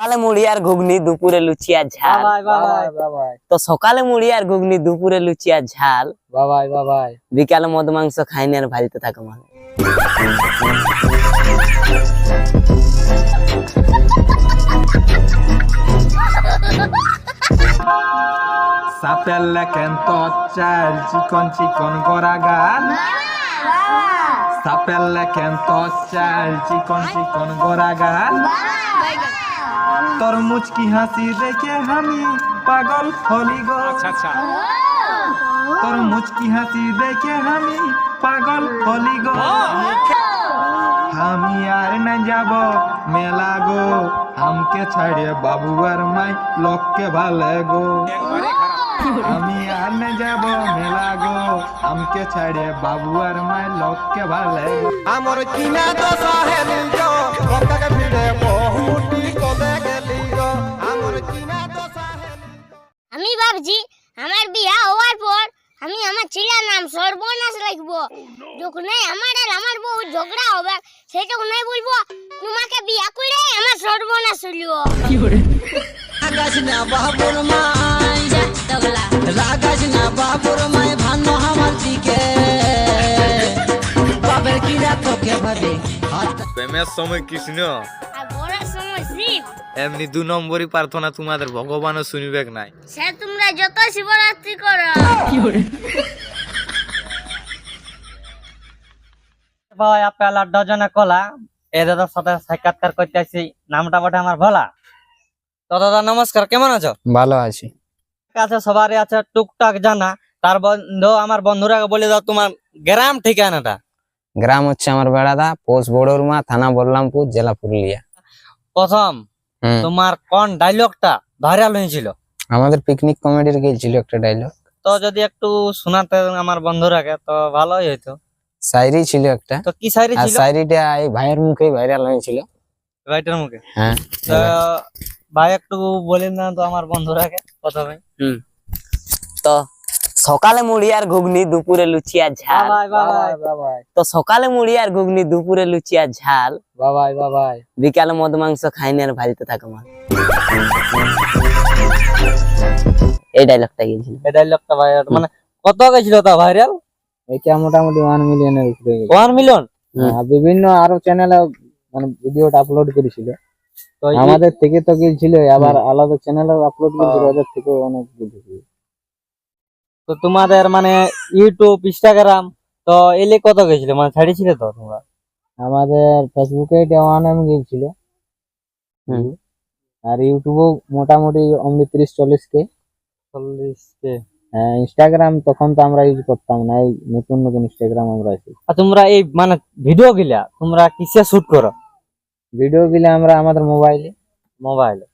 সকালে মুড়ি আর ঘুগনি দুপুরে লুচি আর ঝাল। তো সকালে মুড়ি আর ঘুগনি দুপুরে লুচি আর ঝাল। বিকালে মদ মাংস খাইনি আর ভাজতে থাকো মানে। সাপেল লেখেন তো চাল চিকন চিকন গোরা গাল সাপেল লেখেন তো চাল চিকন চিকন গোরা গাল তোর মুচকি হাসি দেখে আমি পাগল হলি গো। তোর মুচকি হাসি দেখে আমি পাগল হলি গো। আমি আর না যাব মেলা গো। আমকে ছাড়িয়ে বাবু আর মাই লোককে ভালো গো। আমি আর না যাব মেলা গো। আমকে ছাড়িয়ে বাবু আর মাই লোককে ভালো গো। আমার কিনা দশা হেলি গো রক্তকে ভিড়ে বহুটি ভাবছি আমার বিয়া হওয়ার পর আমি আমার ছেলের নাম সর্বনাশ রাখব। যখন আমার আর আমার বউ ঝগড়া হবে সেই তখন বলব তোমাকে বিয়া করে আমার সর্বনাশ হলো? রাগাস না বাবুর মাই রাগাস না বাবুর মাই ভান্ন আমার দিকে। বাবের কিরা তোকে ভাবে প্রেমের সময় কৃষ্ণ। আর বড় সময় শিব। এমনি দু নম্বরই প্রার্থনা তোমাদের ভগবানও শুনিবে নাই। সে তোমরা যত শিবরাত্রি করো। ভাই আপেল আর ডজনে কলা। এ দাদার সাথে সাক্ষাৎকার করতে আসি নামটা বটে আমার ভোলা। তো দাদা নমস্কার কেমন আছো? ভালো আছি। আছে সবারই আছে টুকটাক জানা। তার বন্ধু আমার বন্ধুরা বলে দাও তোমার গ্রাম ঠিকানাটা। গ্রাম হচ্ছে আমার বেড়াদা পোস্ট বড়ুরমা থানা বলরামপুর জেলা পুরুলিয়া। প্রথম তোমার কোন ডায়লগটা ভাইরাল হয়েছিল আমাদের পিকনিক কমেডির গেছিল একটা ডায়লগ তো যদি একটু শোনাতে আমার বন্ধুরাকে তো ভালোই হইতো। সাইরি ছিল একটা। তো কি সাইরি ছিল? সাইরিটা এই ভাইয়ের মুখে ভাইরাল হয়েছিল। রাইটার মুখে? হ্যাঁ তো ভাই একটু বলেন না তো আমার বন্ধুরাকে প্রথমে। হুম। তো সকালে মুড়ি আর ঘুগনি দুপুরে লুচি আর ঝাল। বাবাই বাবাই। বাবাই তো সকালে মুড়ি আর ঘুগনি দুপুরে লুচি আর ঝাল। বাবাই বাবাই। বিকালে মদ মাংস খাইনি আর ভাজতে থাকো মানে এই ডায়লগটা গিয়েছিল। এই ডায়লগটা ভাই মানে কত গেছিল তা ভাইরাল এটা মোটামুটি ওয়ান মিলিয়নের উপরে। ওয়ান মিলিয়ন হুম। আর বিভিন্ন আরও চ্যানেলে মানে ভিডিওটা আপলোড করেছিল। তো আমাদের থেকে তো গেছিল আবার আলাদা চ্যানেলে আপলোড করেছিল ওদের থেকে অনেক গেছিল তো তোমাদের মানে ইউটিউব ইনস্টাগ্রাম তো এলে কত গেছিল? মানে ছাড়িয়েছিলে তো তোমরা? আমাদের ফেসবুকে ওয়ান এম গেছিল। আর ইউটিউবেও মোটামুটি অমনি তিরিশ চল্লিশ কে। চল্লিশ কে। হ্যাঁ ইনস্টাগ্রাম তখন তো আমরা ইউজ করতাম না। এই নতুন নতুন ইনস্টাগ্রাম আমরা আছি। আর তোমরা এই মানে ভিডিও গিলা তোমরা কিসে শুট করো? ভিডিও গুলো আমরা আমাদের মোবাইলে মোবাইলে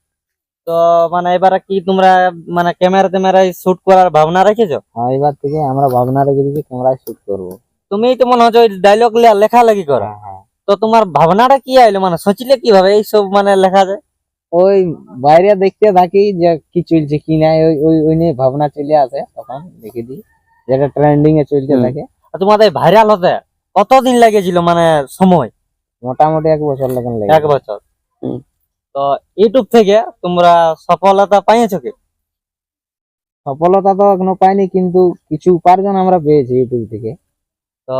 তো মানে এবারে কি তোমরা মানে ক্যামেরা ট্যামেরায় শুট করার ভাবনা রেখেছো? হ্যাঁ এবার থেকে আমরা ভাবনা রেখে দিয়েছি ক্যামেরায় শুট করব। তুমি তো মনে হচ্ছে ডায়লগ লেখা লেখি করো। হ্যাঁ তো তোমার ভাবনাটা কি আইলো? মানে সোচলে কীভাবে এইসব মানে লেখা যায়? ওই বাইরে দেখতে থাকি যে কি চলছে কি নাই ওই ওই ওই নিয়ে ভাবনা চলে আসে তখন দেখে দিই যেটা ট্রেন্ডিং এ চলতে থাকে। আর তোমাদের ভাইরাল হতে কতদিন লেগেছিল মানে সময়? মোটামুটি এক বছর লাগান লাগে এক বছর। তো ইউটিউব থেকে তোমরা সফলতা পাইছো কি? সফলতা তো এখনও পাইনি কিন্তু কিছু উপার্জন আমরা পেয়েছি ইউটিউব থেকে। তো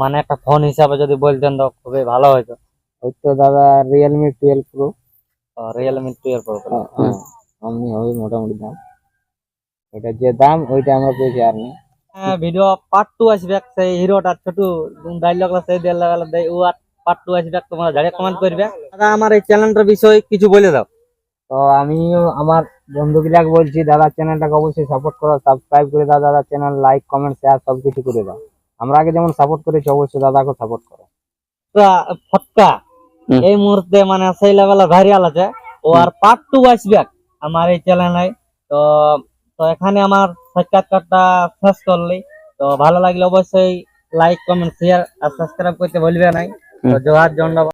মানে একটা ফোন হিসাবে যদি বলতেন তো খুবই ভালো হতো ওই তো দাদা Realme twelve pro Realme twelve pro অমনি হবে মোটামুটি দাম। ওটা যে দাম ওইটা আমরা পেয়েছি আর নেই। ভিডিও পার্ট টু আসবে সেই হিরোটা ছোট ডায়লগ সেই ডায়লগ দেয় ও আর পার্ট টু আসবে তোমরা কমেন্ট করবে। দাদা আমার এই চ্যানেলটার বিষয়ে কিছু বলে দাও। তো আমিও আমার বন্ধুগুলাকে বলছি দাদার চ্যানেলটাকে অবশ্যই সাপোর্ট করো সাবস্ক্রাইব করে দাও দাদার চ্যানেল লাইক কমেন্ট শেয়ার সব কিছু করে দাও। আমরা আগে যেমন সাপোর্ট করেছি অবশ্যই দাদাকে সাপোর্ট করো। ফটকা। এই মুহূর্তে মানে সেই লেভেলে ভাইরাল আছে। ও আর পার্ট টু আসবে আমার এই চ্যানেলে তো তো এখানে আমার সাক্ষাৎকারটা শেষ করলি। তো ভালো লাগলে অবশ্যই লাইক কমেন্ট শেয়ার আর সাবস্ক্রাইব করতে ভুলবে নাই জোহার জন্ড